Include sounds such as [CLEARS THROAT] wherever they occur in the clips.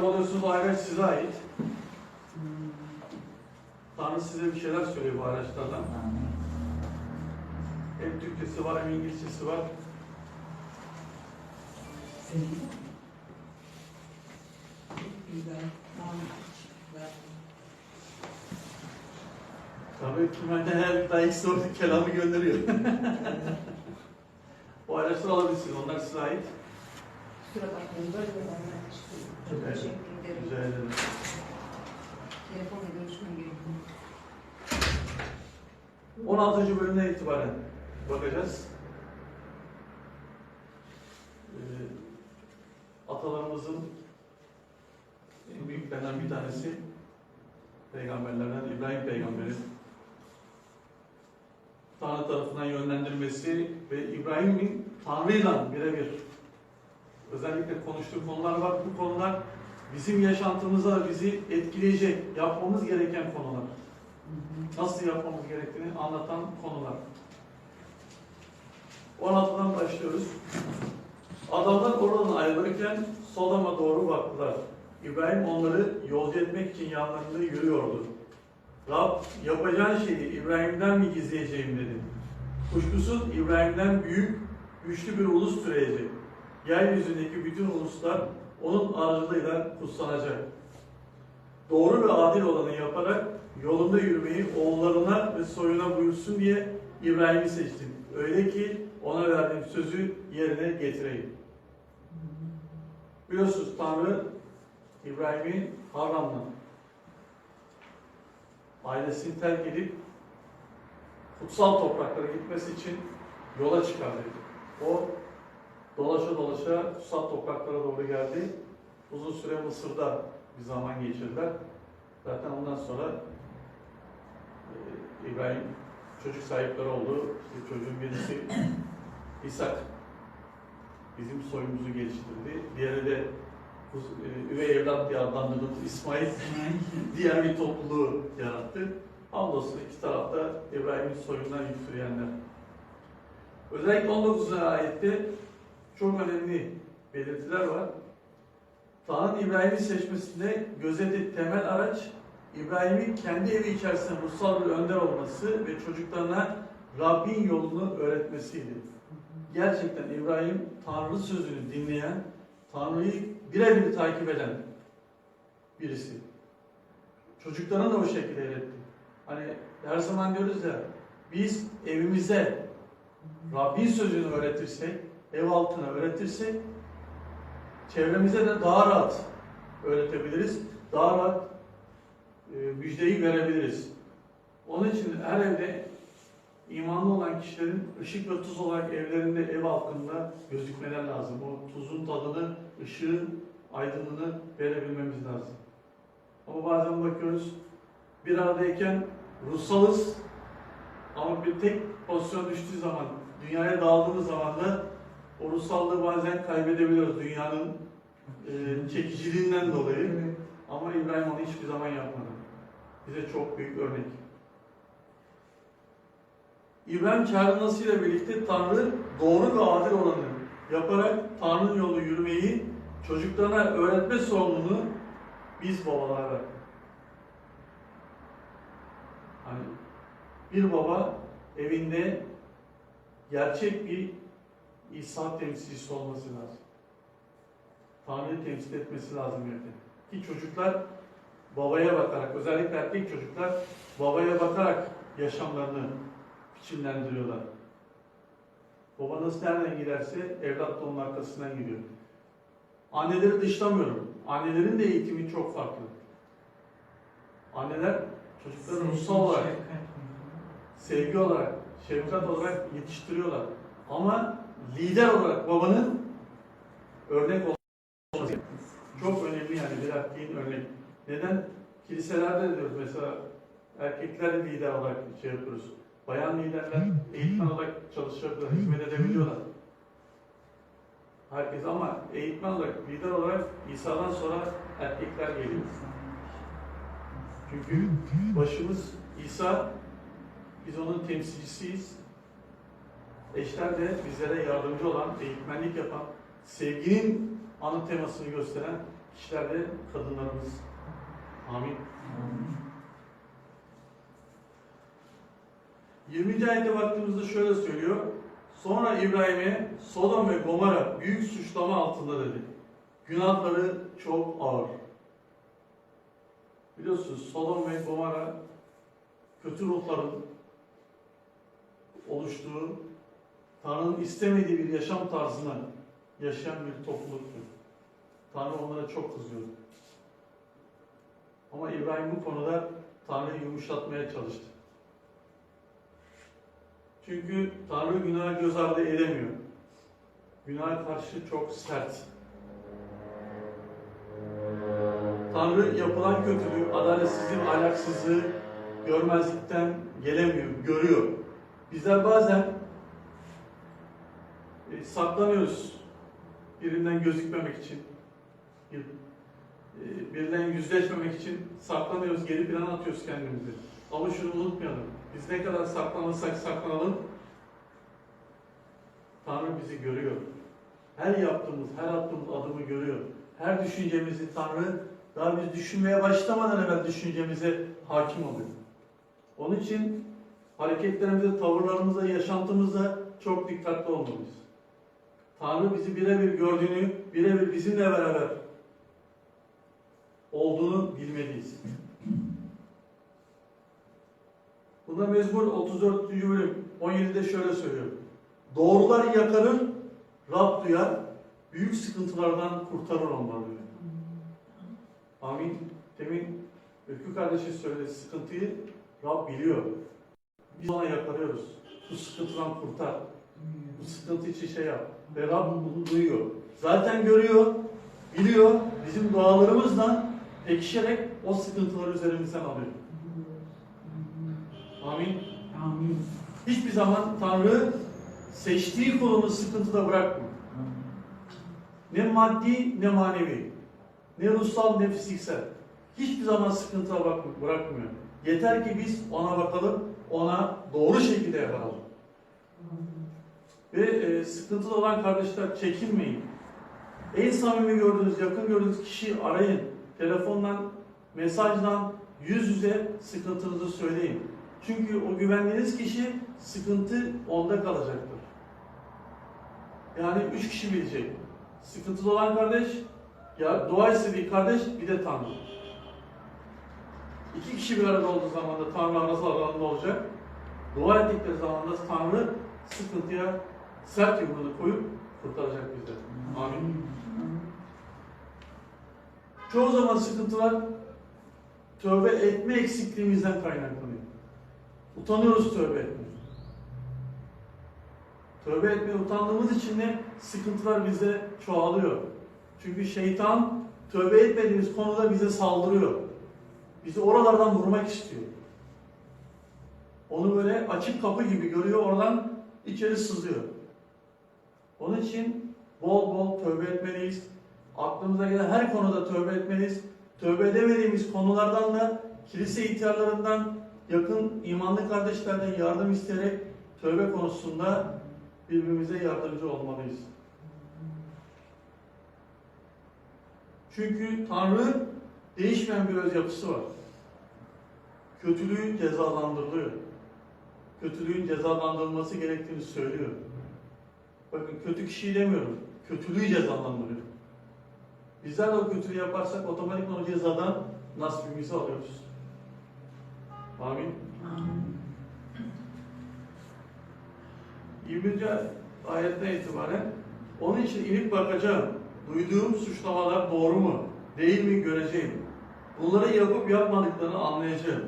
Alıyorsunuz o araç size ait. Tanrı size bir şeyler söylüyor bu araçlardan. Hem Türkçesi var hem İngilizcesi var. Tabii kümende her dahi sordu kelamı gönderiyor. o [LAUGHS] araçları alabilirsiniz. Onlar size ait. Kusura bakmayın anlar çıkıyor. Çok Evet. teşekkür ederim. Rica ederim. Telefonla görüşmem gerekiyor. 16. bölümden itibaren bakacağız. Ee, atalarımızın en büyüklerinden bir tanesi peygamberlerden İbrahim peygamberi Tanrı tarafından yönlendirmesi ve İbrahim'in Tanrı'yla birebir özellikle konuştuğu konular var. Bu konular bizim yaşantımıza bizi etkileyecek, yapmamız gereken konular nasıl yapmamız gerektiğini anlatan konular. 16'dan başlıyoruz. Adamlar oradan ayrılırken Sodom'a doğru baktılar. İbrahim onları yolcu etmek için yanlarında yürüyordu. Rab yapacağın şeyi İbrahim'den mi gizleyeceğim dedi. Kuşkusuz İbrahim'den büyük, güçlü bir ulus türeyecek. Yeryüzündeki bütün uluslar onun aracılığıyla kutsanacak. Doğru ve adil olanı yaparak yolunda yürümeyi oğullarına ve soyuna buyursun diye İbrahim'i seçtim. Öyle ki ona verdiğim sözü yerine getireyim. Biliyorsunuz Tanrı İbrahim'i Harran'la ailesini terk edip kutsal topraklara gitmesi için yola çıkardı. O dolaşa dolaşa kutsal topraklara doğru geldi. Uzun süre Mısır'da bir zaman geçirdiler. Zaten ondan sonra e, İbrahim çocuk sahipleri oldu. İşte çocuğun birisi [COUGHS] İshak bizim soyumuzu geliştirdi. Diğeri de e, üvey evlat diye adlandırıldı İsmail [LAUGHS] diğer bir topluluğu yarattı. Hamdolsun iki tarafta İbrahim'in soyundan yürüyenler. Özellikle 19. ayette çok önemli belirtiler var. Tanrı'nın İbrahim'i seçmesinde gözettiği temel araç İbrahim'in kendi evi içerisinde ruhsal bir önder olması ve çocuklarına Rabbin yolunu öğretmesiydi. Gerçekten İbrahim Tanrı sözünü dinleyen, Tanrı'yı birebir takip eden birisi. Çocuklarına da o şekilde öğretti. Hani her zaman diyoruz ya, biz evimize Rabbin sözünü öğretirsek, ev altına öğretirsek, çevremize de daha rahat öğretebiliriz. Daha rahat e, müjdeyi verebiliriz. Onun için her evde imanlı olan kişilerin ışık ve tuz olarak evlerinde, ev halkında gözükmeler lazım. O tuzun tadını, ışığın aydınlığını verebilmemiz lazım. Ama bazen bakıyoruz, bir aradayken ruhsalız ama bir tek pozisyon düştüğü zaman, dünyaya dağıldığımız zaman da o ruhsallığı bazen kaybedebiliyoruz dünyanın e, çekiciliğinden dolayı. Evet. Ama İbrahim onu hiçbir zaman yapmadı. Bize çok büyük örnek. İbrahim çağrılmasıyla birlikte Tanrı doğru ve adil olanı yaparak Tanrı'nın yolu yürümeyi çocuklarına öğretme sorumluluğunu biz babalara verdik. Hani bir baba evinde gerçek bir İsa temsilcisi olması lazım. Tanrı'yı temsil etmesi lazım evde. Ki çocuklar babaya bakarak, özellikle erkek çocuklar babaya bakarak yaşamlarını biçimlendiriyorlar. Baba nasıl nereden giderse evlat da onun arkasından gidiyor. Anneleri dışlamıyorum. Annelerin de eğitimi çok farklı. Anneler çocukları ruhsal olarak, sevgi olarak, şefkat olarak yetiştiriyorlar. Ama lider olarak babanın örnek olması çok önemli yani erkeğin örnek. Neden? Kiliselerde de diyoruz mesela erkekler lider olarak şey yapıyoruz. Bayan liderler eğitmen olarak çalışabiliyorlar, hizmet edebiliyorlar. Herkes ama eğitmen olarak, lider olarak İsa'dan sonra erkekler geliyor. Çünkü başımız İsa, biz onun temsilcisiyiz. Eşler de bizlere yardımcı olan, eğitmenlik yapan, sevginin ana temasını gösteren kişiler de kadınlarımız. Amin. 20. ayete baktığımızda şöyle söylüyor. Sonra İbrahim'e Sodom ve Gomorra büyük suçlama altında dedi. Günahları çok ağır. Biliyorsunuz Sodom ve Gomorra kötü ruhların oluştuğu, Tanrı'nın istemediği bir yaşam tarzına yaşayan bir topluluktu. Tanrı onlara çok kızıyordu. Ama İbrahim bu konuda Tanrı'yı yumuşatmaya çalıştı. Çünkü Tanrı günahı göz ardı edemiyor. Günaha karşı çok sert. Tanrı yapılan kötülüğü, adaletsizliği, ahlaksızlığı görmezlikten gelemiyor, görüyor. Bizler bazen saklanıyoruz birinden gözükmemek için, e, birinden yüzleşmemek için saklanıyoruz, geri plana atıyoruz kendimizi. Ama şunu unutmayalım, biz ne kadar saklanırsak saklanalım, Tanrı bizi görüyor. Her yaptığımız, her attığımız adımı görüyor. Her düşüncemizi Tanrı daha biz düşünmeye başlamadan evvel düşüncemize hakim oluyor. Onun için hareketlerimizde, tavırlarımızda, yaşantımızda çok dikkatli olmalıyız. Tanrı bizi birebir gördüğünü, birebir bizimle beraber olduğunu bilmeliyiz. Bunda Mezmur 34. bölüm 17'de şöyle söylüyor. Doğrular yakarır, Rab duyar, büyük sıkıntılardan kurtarır onları. Amin. Demin Öykü kardeşi söyledi sıkıntıyı Rab biliyor. Biz ona yakarıyoruz. Bu sıkıntıdan kurtar. Bu sıkıntı için şey yap. Ve Rab bunu duyuyor. Zaten görüyor, biliyor. Bizim dualarımızla pekişerek o sıkıntıları üzerimizden alıyor. Amin. Amin. Hiçbir zaman Tanrı seçtiği kulunu sıkıntıda bırakmıyor. Ne maddi ne manevi. Ne ruhsal ne fiziksel. Hiçbir zaman sıkıntıya bırakmıyor. Yeter ki biz ona bakalım, ona doğru şekilde yapalım. Ve e, sıkıntıda olan kardeşler çekinmeyin. En samimi gördüğünüz, yakın gördüğünüz kişiyi arayın. Telefondan, mesajdan, yüz yüze sıkıntınızı söyleyin. Çünkü o güvendiğiniz kişi sıkıntı onda kalacaktır. Yani üç kişi bilecek. Sıkıntıda olan kardeş, ya dua istediği kardeş, bir de Tanrı. İki kişi bir arada olduğu zaman da Tanrı arası aralarında olacak. Dua ettikleri zaman da Tanrı sıkıntıya sert yumruğunu koyup kurtaracak bizleri. Amin. Çoğu zaman sıkıntılar tövbe etme eksikliğimizden kaynaklanıyor. Utanıyoruz tövbe etmeye. Tövbe etmeye utandığımız için de sıkıntılar bize çoğalıyor. Çünkü şeytan tövbe etmediğimiz konuda bize saldırıyor. Bizi oralardan vurmak istiyor. Onu böyle açık kapı gibi görüyor, oradan içeri sızıyor. Onun için bol bol tövbe etmeliyiz. Aklımıza gelen her konuda tövbe etmeliyiz. Tövbe edemediğimiz konulardan da kilise ihtiyarlarından, yakın imanlı kardeşlerden yardım isteyerek tövbe konusunda birbirimize yardımcı olmalıyız. Çünkü Tanrı değişmeyen bir öz yapısı var. Kötülüğü cezalandırılıyor. Kötülüğün cezalandırılması gerektiğini söylüyor. Bakın kötü kişiyi demiyorum. Kötülüğü cezalandırıyor. Bizler de o kötülüğü yaparsak otomatik o cezadan nasibimizi alıyoruz. Amin. Amin. 20. ayetten itibaren onun için inip bakacağım. Duyduğum suçlamalar doğru mu? Değil mi göreceğim. Bunları yapıp yapmadıklarını anlayacağım.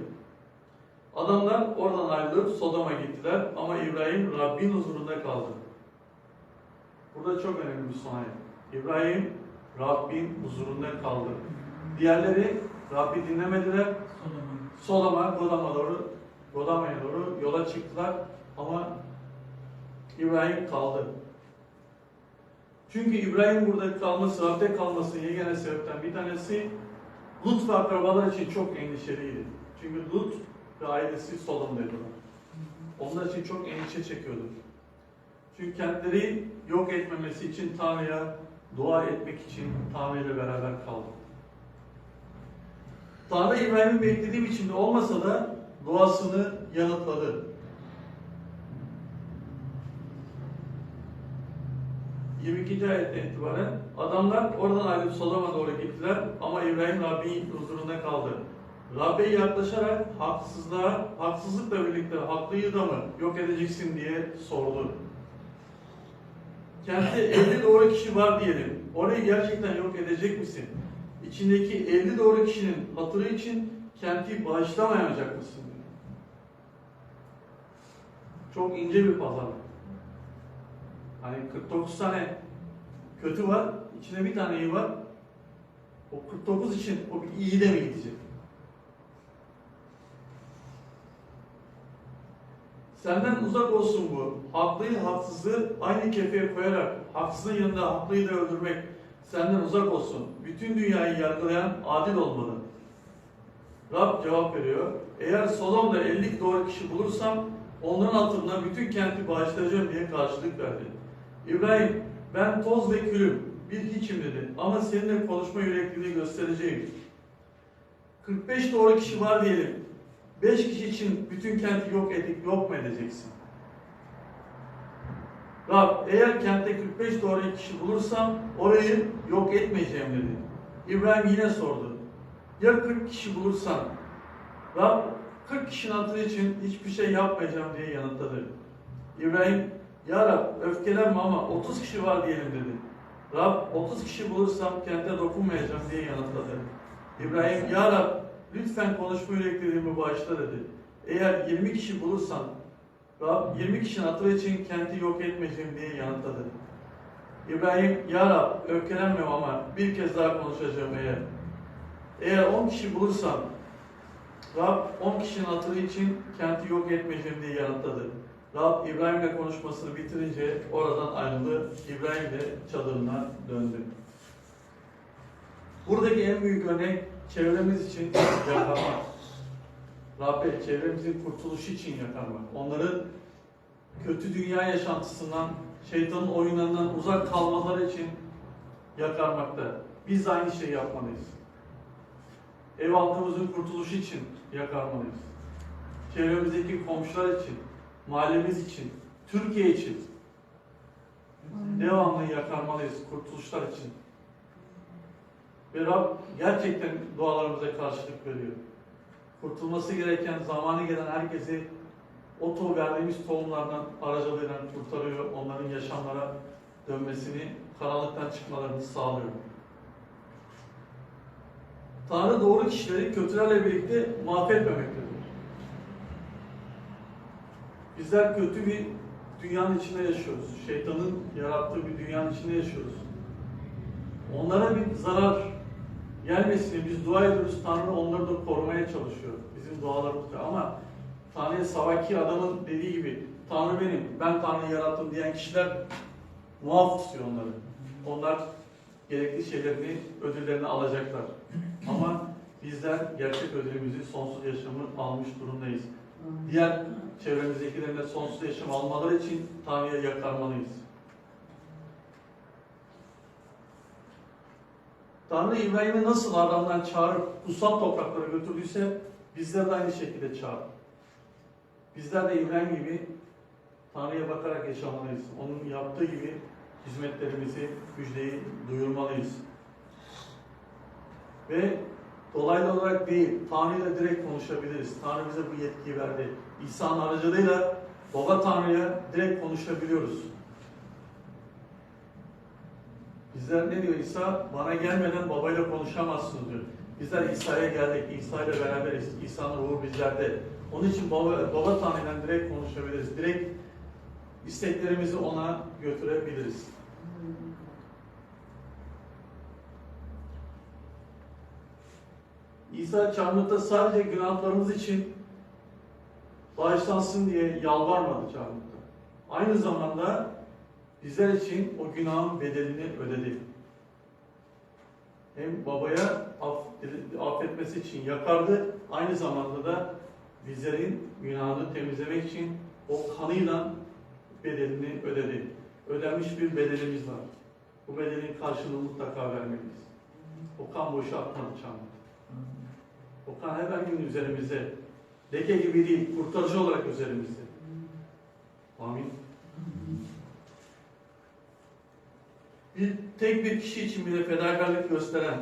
Adamlar oradan ayrılıp Sodom'a gittiler ama İbrahim Rabbin huzurunda kaldı. Burada çok önemli bir ayet. İbrahim Rabbin huzurunda kaldı. Diğerleri Rabbi dinlemediler. Sodom'a, Godam'a doğru, Godama'ya doğru yola çıktılar ama İbrahim kaldı. Çünkü İbrahim burada kalması, Rab'de kalması yegane sebepten bir tanesi Lut ve akrabalar için çok endişeliydi. Çünkü Lut ve ailesi Sodom'daydılar. Onlar için çok endişe çekiyordu. Çünkü kentleri yok etmemesi için Tanrı'ya dua etmek için Tanrı ile beraber kaldı. Tanrı İbrahim'in beklediği biçimde olmasa da duasını yanıtladı. 22. ayetten itibaren adamlar oradan ayrılıp Sodom'a doğru gittiler ama İbrahim Rabbinin huzurunda kaldı. Rabbe yaklaşarak haksızlığa, haksızlıkla birlikte haklıyı da mı yok edeceksin diye sordu. Kentte 50 doğru kişi var diyelim. Orayı gerçekten yok edecek misin? İçindeki 50 doğru kişinin hatırı için kenti bağışlamayacak mısın? Çok ince bir pazarlık. Hani 49 tane kötü var, içinde bir tane iyi var. O 49 için o bir iyi de mi gidecek? Senden uzak olsun bu. Haklıyı haksızı aynı kefeye koyarak haksızın yanında haklıyı da öldürmek senden uzak olsun. Bütün dünyayı yargılayan adil olmalı. Rab cevap veriyor. Eğer Sodom'da 50 doğru kişi bulursam onların altında bütün kenti bağışlayacağım diye karşılık verdi. İbrahim ben toz ve külüm bir hiçim dedi ama seninle konuşma yürekliliği göstereceğim. 45 doğru kişi var diyelim. 5 kişi için bütün kenti yok edip yok mu edeceksin? Rab eğer kentte 45 doğru kişi bulursam orayı yok etmeyeceğim dedi. İbrahim yine sordu. Ya 40 kişi bulursam? Rab 40 kişinin hatırı için hiçbir şey yapmayacağım diye yanıtladı. İbrahim ya Rab öfkelenme ama 30 kişi var diyelim dedi. Rab 30 kişi bulursam kente dokunmayacağım diye yanıtladı. İbrahim ya Rab lütfen konuşma yürekliliğimi bağışla dedi. Eğer 20 kişi bulursan Rab 20 kişinin hatırı için kenti yok etmeyeceğim diye yanıtladı. İbrahim ya Rab öfkelenmiyorum ama bir kez daha konuşacağım eğer. Eğer 10 kişi bulursam Rab 10 kişinin hatırı için kenti yok etmeyeceğim diye yanıtladı. Rab İbrahim'le konuşmasını bitirince oradan ayrıldı. İbrahim de çadırına döndü. Buradaki en büyük örnek çevremiz için yakarmak. Rabbe çevremizin kurtuluşu için yakarmak. Onların kötü dünya yaşantısından, şeytanın oyunlarından uzak kalmaları için yakarmakta. Biz aynı şeyi yapmalıyız. Ev halkımızın kurtuluşu için yakarmalıyız. Çevremizdeki komşular için, mahallemiz için, Türkiye için devamlı yakarmalıyız kurtuluşlar için. Ve Rab gerçekten dualarımıza karşılık veriyor. Kurtulması gereken zamanı gelen herkesi o to verdiğimiz tohumlardan aracılığıyla kurtarıyor. Onların yaşamlara dönmesini, karanlıktan çıkmalarını sağlıyor. Tanrı doğru kişileri kötülerle birlikte mahvetmemektedir. Bizler kötü bir dünyanın içinde yaşıyoruz. Şeytanın yarattığı bir dünyanın içinde yaşıyoruz. Onlara bir zarar gelmesini biz dua ediyoruz. Tanrı onları da korumaya çalışıyor. Bizim dualarımızda ama Tanrı'ya savaki adamın dediği gibi Tanrı benim, ben Tanrı'yı yarattım diyen kişiler muaf tutuyor onları. Onlar gerekli şeylerini, ödüllerini alacaklar. Ama bizler gerçek ödülümüzü, sonsuz yaşamı almış durumdayız. Diğer çevremizdekilerin de sonsuz yaşam almaları için Tanrı'ya yakarmalıyız. Tanrı İbrahim'i nasıl Aram'dan çağırıp kutsal topraklara götürdüyse bizler de aynı şekilde çağır. Bizler de İbrahim gibi Tanrı'ya bakarak yaşamalıyız. Onun yaptığı gibi hizmetlerimizi, müjdeyi duyurmalıyız. Ve dolaylı olarak değil, Tanrı ile direkt konuşabiliriz. Tanrı bize bu yetkiyi verdi. İsa'nın aracılığıyla Baba Tanrı'ya direkt konuşabiliyoruz. Bizler ne diyor İsa? Bana gelmeden babayla konuşamazsınız diyor. Bizler İsa'ya geldik. İsa ile beraberiz. İsa'nın ruhu bizlerde. Onun için baba, baba Tanrı'yla direkt konuşabiliriz. Direkt isteklerimizi ona götürebiliriz. İsa çarmıhta sadece günahlarımız için bağışlansın diye yalvarmadı çarmıhta. Aynı zamanda bizler için o günahın bedelini ödedi. Hem babaya aff- affetmesi için yakardı, aynı zamanda da bizlerin günahını temizlemek için o kanıyla bedelini ödedi. Ödenmiş bir bedelimiz var. Bu bedelin karşılığını mutlaka vermeliyiz. O kan boşa çağımda. O kan her gün üzerimizde. Leke gibi değil, kurtarıcı olarak üzerimizde. Amin. Bir, tek bir kişi için bile fedakarlık gösteren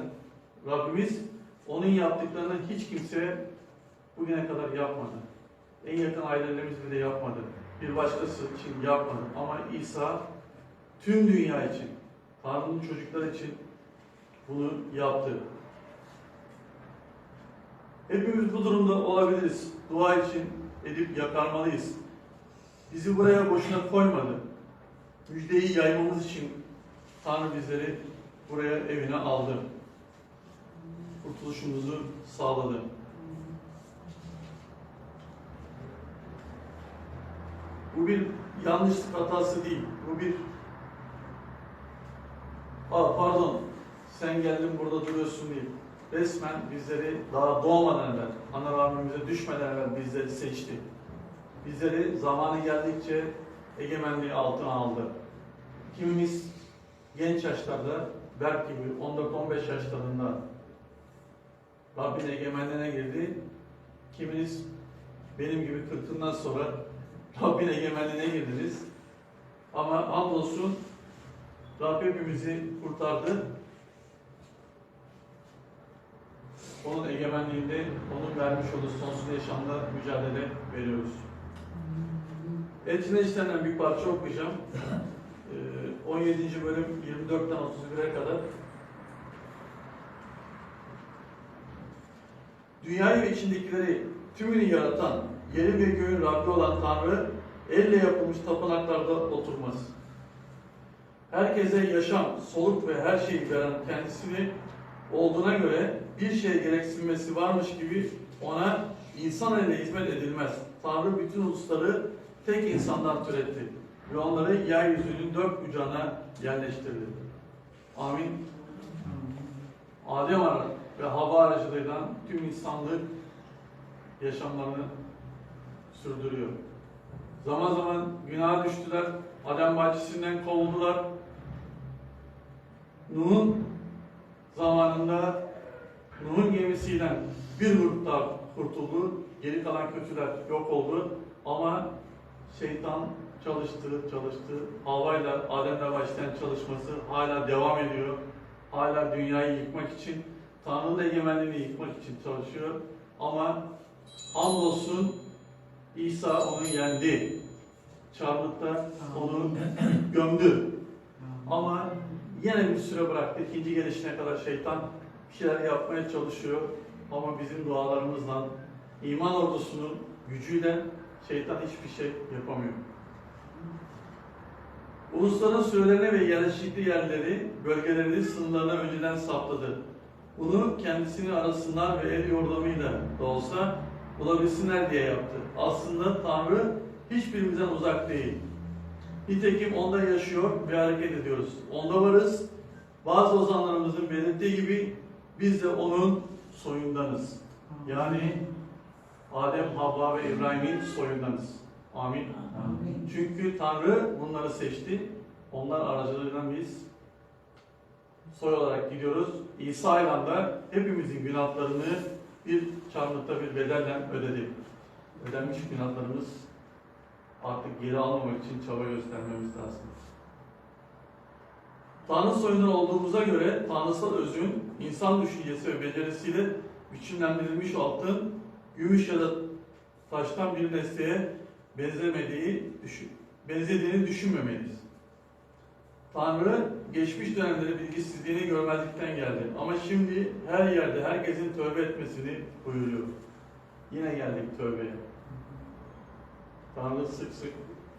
Rabbimiz onun yaptıklarını hiç kimse bugüne kadar yapmadı. En yakın ailelerimiz bile yapmadı. Bir başkası için yapmadı. Ama İsa tüm dünya için, Tanrı'nın çocuklar için bunu yaptı. Hepimiz bu durumda olabiliriz. Dua için edip yakarmalıyız. Bizi buraya boşuna koymadı. Müjdeyi yaymamız için Tanrı bizleri buraya evine aldı. Kurtuluşumuzu sağladı. Bu bir yanlışlık hatası değil. Bu bir Aa, pardon sen geldin burada duruyorsun değil. Resmen bizleri daha doğmadan evvel, ana rahmimize düşmeden evvel bizleri seçti. Bizleri zamanı geldikçe egemenliği altına aldı. Kimimiz genç yaşlarda, Berk gibi 14-15 yaşlarında Rabbin egemenliğine girdi. Kiminiz benim gibi 40'ından sonra Rabbin egemenliğine girdiniz. Ama andolsun Rabb hepimizi kurtardı. Onun egemenliğinde, onun vermiş olduğu sonsuz yaşamda mücadele veriyoruz. Etine işlenen bir parça okuyacağım. [LAUGHS] Ee, 17. bölüm 24'ten 31'e kadar. Dünyayı ve içindekileri tümünü yaratan, yeri ve göğün Rabbi olan Tanrı, elle yapılmış tapınaklarda oturmaz. Herkese yaşam, soluk ve her şeyi veren kendisini olduğuna göre bir şey gereksinmesi varmış gibi ona insan ile hizmet edilmez. Tanrı bütün ulusları tek insandan türetti ve onları yeryüzünün dört bucağına yerleştirdi. Amin. Adem ara ve Hava aracılığıyla tüm insanlık yaşamlarını sürdürüyor. Zaman zaman günaha düştüler, Adem bahçesinden kovuldular. Nuh'un zamanında Nuh'un gemisiyle bir grup daha kurtuldu. Geri kalan kötüler yok oldu. Ama şeytan çalıştı, çalıştı. Havayla Adem'le başlayan çalışması hala devam ediyor. Hala dünyayı yıkmak için, Tanrı'nın egemenliğini yıkmak için çalışıyor. Ama andolsun İsa onu yendi. Çarmıhta onu [CLEARS THROAT] gömdü. Ama yine bir süre bıraktı. İkinci gelişine kadar şeytan bir şeyler yapmaya çalışıyor. Ama bizim dualarımızla, iman ordusunun gücüyle şeytan hiçbir şey yapamıyor. Ulusların sürelerini ve yerleşikli yerleri, bölgelerini, sınırlarına önceden saptadı. Bunu kendisini arasınlar ve el yordamıyla da olsa bulabilsinler diye yaptı. Aslında Tanrı hiçbirimizden uzak değil. Nitekim onda yaşıyor ve hareket ediyoruz. Onda varız. Bazı ozanlarımızın belirttiği gibi biz de onun soyundanız. Yani Adem, Havva ve İbrahim'in soyundanız. Amin. Amin. Çünkü Tanrı bunları seçti. Onlar aracılığıyla biz soy olarak gidiyoruz. İsa ile de hepimizin günahlarını bir çarmıhta bir bedelle ödedi. Ödenmiş günahlarımız artık geri almamak için çaba göstermemiz lazım. Tanrı soyundan olduğumuza göre tanrısal özün insan düşüncesi ve becerisiyle biçimlendirilmiş altın, gümüş ya da taştan bir nesneye benzemediği, benzediğini düşünmemeliyiz. Tanrı geçmiş dönemleri bilgisizliğini görmezlikten geldi. Ama şimdi her yerde herkesin tövbe etmesini buyuruyor. Yine geldik tövbeye. Tanrı sık sık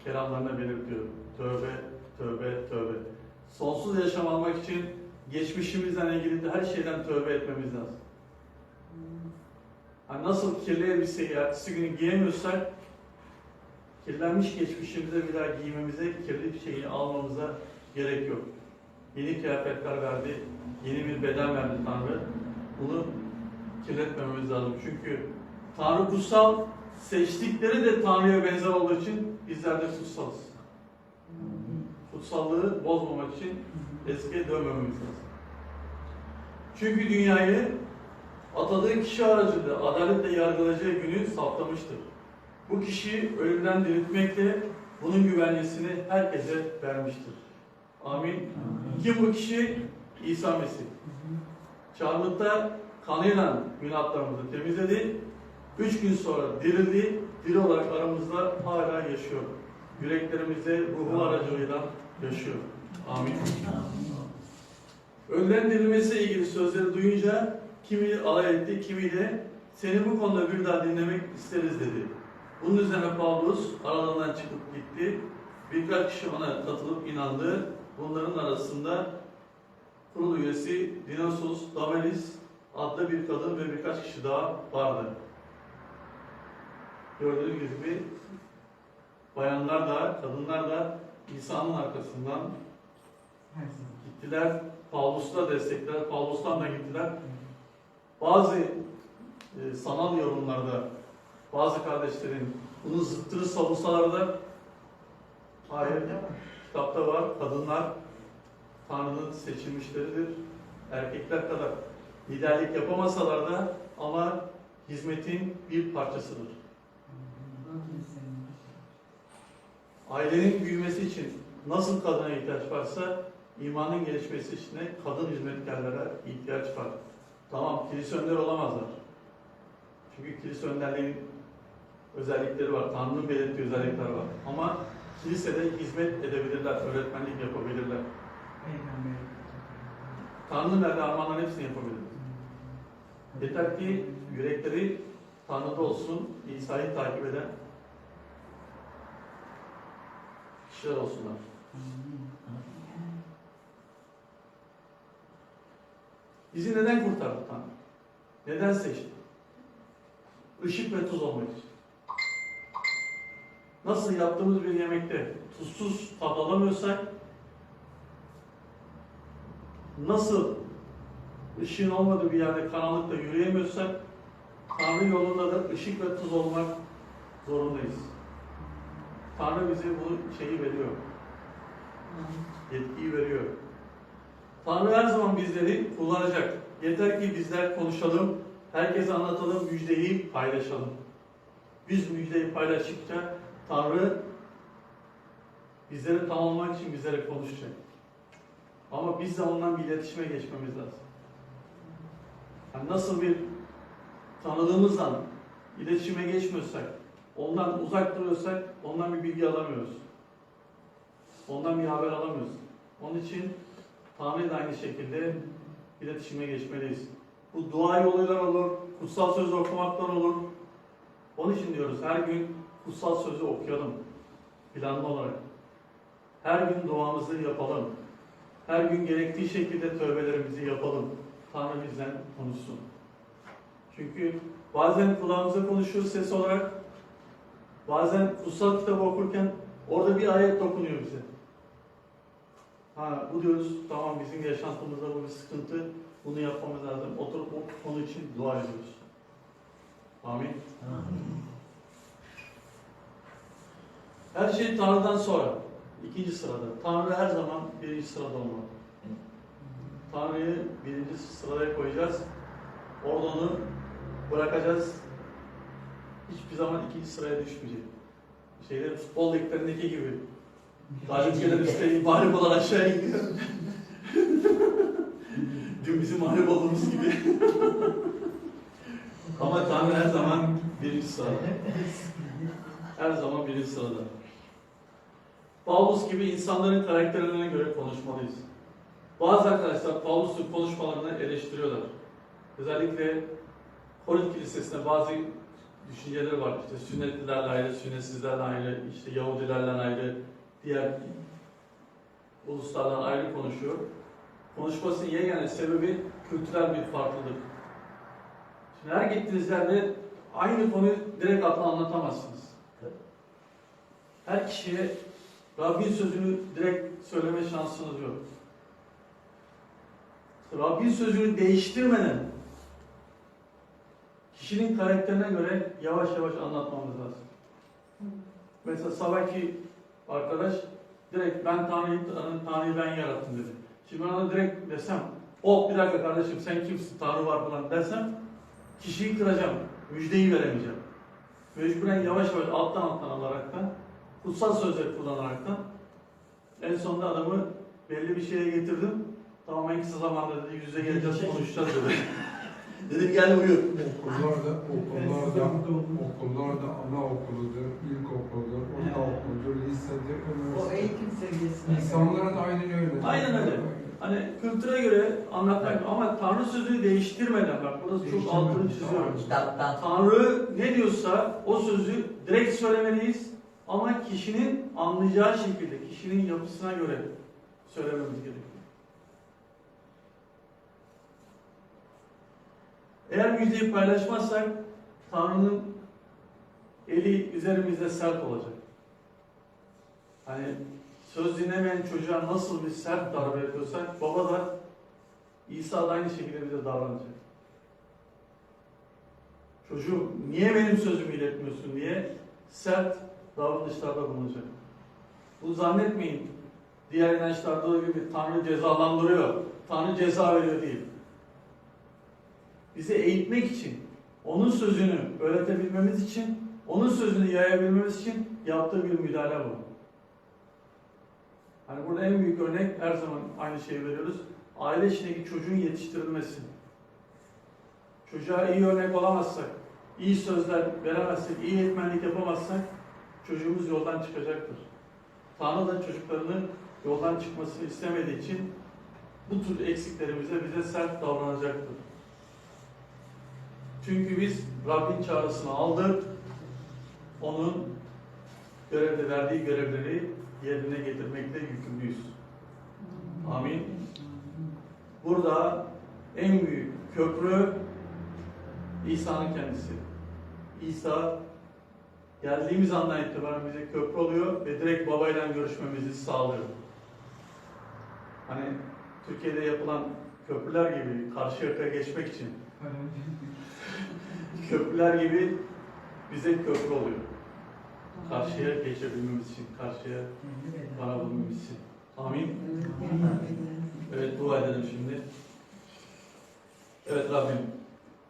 kelamlarına belirtiyor. Tövbe, tövbe, tövbe. Sonsuz yaşam almak için geçmişimizle ilgili de her şeyden tövbe etmemiz lazım. Hani nasıl kirli elbiseyi ertesi günü giyemiyorsak kirlenmiş geçmişimize bir daha giymemize, kirli bir şeyi almamıza gerek yok. Yeni kıyafetler verdi, yeni bir beden verdi Tanrı. Bunu kirletmememiz lazım. Çünkü Tanrı kutsal, seçtikleri de Tanrı'ya benzer olduğu için bizler de kutsalız. Kutsallığı bozmamak için eskiye dönmememiz lazım. Çünkü dünyayı atadığı kişi aracılığıyla adaletle yargılayacağı günü saptamıştır. Bu kişi ölümden diriltmekle bunun güvenlisini herkese vermiştir. Amin. Kim bu kişi? İsa Mesih. Çarmıhta kanıyla günahlarımızı temizledi. Üç gün sonra dirildi. Diri olarak aramızda hala yaşıyor. Yüreklerimizde ruhu aracılığıyla yaşıyor. Amin. Ölüden dirilmesiyle ilgili sözleri duyunca kimi alay etti, kimi de seni bu konuda bir daha dinlemek isteriz dedi. Bunun üzerine Pavlus aralarından çıkıp gitti. Birkaç kişi ona katılıp inandı. Bunların arasında kurul üyesi Dinosus Damaris adlı bir kadın ve birkaç kişi daha vardı. Gördüğünüz gibi bayanlar da, kadınlar da İsa'nın arkasından gittiler. Pavlus'u da destekler. Pavlus'tan da gittiler. Bazı e, sanal yorumlarda bazı kardeşlerin bunun zıttını savunsalar da hayır, kitapta var. Kadınlar Tanrı'nın seçilmişleridir. Erkekler kadar liderlik yapamasalar da ama hizmetin bir parçasıdır. Ailenin büyümesi için nasıl kadına ihtiyaç varsa imanın gelişmesi için de kadın hizmetkarlara ihtiyaç var. Tamam kilise önder olamazlar. Çünkü kilise önderliğinin özellikleri var. Tanrı'nın belirttiği özellikler var. Ama kilisede hizmet edebilirler, öğretmenlik yapabilirler. Tanrı'nın verdiği armağanların hepsini yapabilirler. Yeter ki yürekleri Tanrı'da olsun, İsa'yı takip eden kişiler olsunlar. Bizi neden kurtardı Tanrı? Neden seçti? Işık ve tuz olmak için. Nasıl yaptığımız bir yemekte tuzsuz tat alamıyorsak, nasıl ışığın olmadığı bir yerde karanlıkta yürüyemiyorsak, Tanrı yolunda da ışık ve tuz olmak zorundayız. Tanrı bize bu şeyi veriyor, yetkiyi veriyor. Tanrı her zaman bizleri kullanacak. Yeter ki bizler konuşalım, herkese anlatalım, müjdeyi paylaşalım. Biz müjdeyi paylaştıkça Tanrı bizleri tamamlamak için bizlere konuşacak. Ama biz de ondan bir iletişime geçmemiz lazım. Yani nasıl bir tanıdığımızdan iletişime geçmiyorsak, ondan uzak duruyorsak ondan bir bilgi alamıyoruz. Ondan bir haber alamıyoruz. Onun için Tanrı da aynı şekilde iletişime geçmeliyiz. Bu dua yoluyla olur, kutsal sözü okumaktan olur. Onun için diyoruz her gün kutsal sözü okuyalım planlı olarak. Her gün duamızı yapalım. Her gün gerektiği şekilde tövbelerimizi yapalım. Tanrı bizden konuşsun. Çünkü bazen kulağımıza konuşuyor ses olarak, bazen kutsal kitabı okurken orada bir ayet dokunuyor bize. Ha bu diyoruz tamam bizim yaşantımızda bu bir sıkıntı. Bunu yapmamız lazım. Oturup o konu için dua ediyoruz. Amin. Her şey Tanrı'dan sonra. ikinci sırada. Tanrı her zaman birinci sırada olmalı. Tanrı'yı birinci sıraya koyacağız. Orada onu bırakacağız. Hiçbir zaman ikinci sıraya düşmeyecek. Şeyler futbol liglerindeki gibi. Galip gelen üstte mağlup olan aşağı iniyor. [LAUGHS] Dün bizim mağlup olduğumuz gibi. [LAUGHS] Ama Tanrı her zaman birinci sırada. Her zaman birinci sırada. Pavlus gibi insanların karakterlerine göre konuşmalıyız. Bazı arkadaşlar Pavlus'un konuşmalarını eleştiriyorlar. Özellikle Korint Kilisesi'nde bazı düşünceleri var. İşte sünnetlilerle ayrı, sünnetsizlerle ayrı, işte Yahudilerle ayrı, diğer uluslardan ayrı konuşuyor. Konuşmasının yegane sebebi kültürel bir farklılık. Şimdi her gittiğiniz yerde aynı konuyu direkt akla anlatamazsınız. Her kişiye Rabbin sözünü direkt söyleme şansınız yok. Rabbin sözünü değiştirmeden kişinin karakterine göre yavaş yavaş anlatmamız lazım. Mesela sabahki arkadaş direkt ben Tanrı'yı, Tanrı'yı ben yarattım dedi. Şimdi ben ona direkt desem, o bir dakika kardeşim sen kimsin, Tanrı var falan desem, kişiyi kıracağım, müjdeyi veremeyeceğim. Mecburen yavaş yavaş alttan alttan alaraktan, kutsal sözler kullanaraktan, en sonunda adamı belli bir şeye getirdim. Tamam en kısa zamanda dedi yüze geleceğiz konuşacağız dedi. [LAUGHS] Dedim gel uyur. Okullarda, okullarda, okullarda anaokuludur, ilkokuldur, ortaokuldur, lisedir, O üniversite. eğitim seviyesine. İnsanlara da aynen öyle. Aynen öyle. Hani kültüre göre anlatmak ama Tanrı sözünü değiştirmeden bak burası çok altını çiziyorum. Kitaptan Tanrı ne diyorsa o sözü direkt söylemeliyiz ama kişinin anlayacağı şekilde, kişinin yapısına göre söylememiz gerekiyor. Eğer müjdeyi paylaşmazsak Tanrı'nın eli üzerimizde sert olacak. Hani söz dinlemeyen çocuğa nasıl bir sert darbe yapıyorsak baba da İsa da aynı şekilde bize davranacak. Çocuğum niye benim sözümü iletmiyorsun diye sert davranışlarda bulunacak. Bu zannetmeyin diğer inançlarda gibi Tanrı cezalandırıyor, Tanrı ceza veriyor değil. Bizi eğitmek için, onun sözünü öğretebilmemiz için, onun sözünü yayabilmemiz için yaptığı bir müdahale bu. Hani burada en büyük örnek her zaman aynı şeyi veriyoruz. Aile içindeki çocuğun yetiştirilmesi. Çocuğa iyi örnek olamazsak, iyi sözler veremezsek, iyi eğitmenlik yapamazsak çocuğumuz yoldan çıkacaktır. Tanrı da çocuklarını yoldan çıkmasını istemediği için bu tür eksiklerimize bize sert davranacaktır. Çünkü biz Rabbin çağrısını aldık, onun görevde verdiği görevleri yerine getirmekle yükümlüyüz. Amin. Burada en büyük köprü İsa'nın kendisi. İsa geldiğimiz andan itibaren bize köprü oluyor ve direkt babayla görüşmemizi sağlıyor. Hani Türkiye'de yapılan köprüler gibi karşı yakaya geçmek için [LAUGHS] köprüler gibi bize köprü oluyor. Karşıya geçebilmemiz için, karşıya varabilmemiz için. Amin. Evet dua edelim şimdi. Evet Rabbim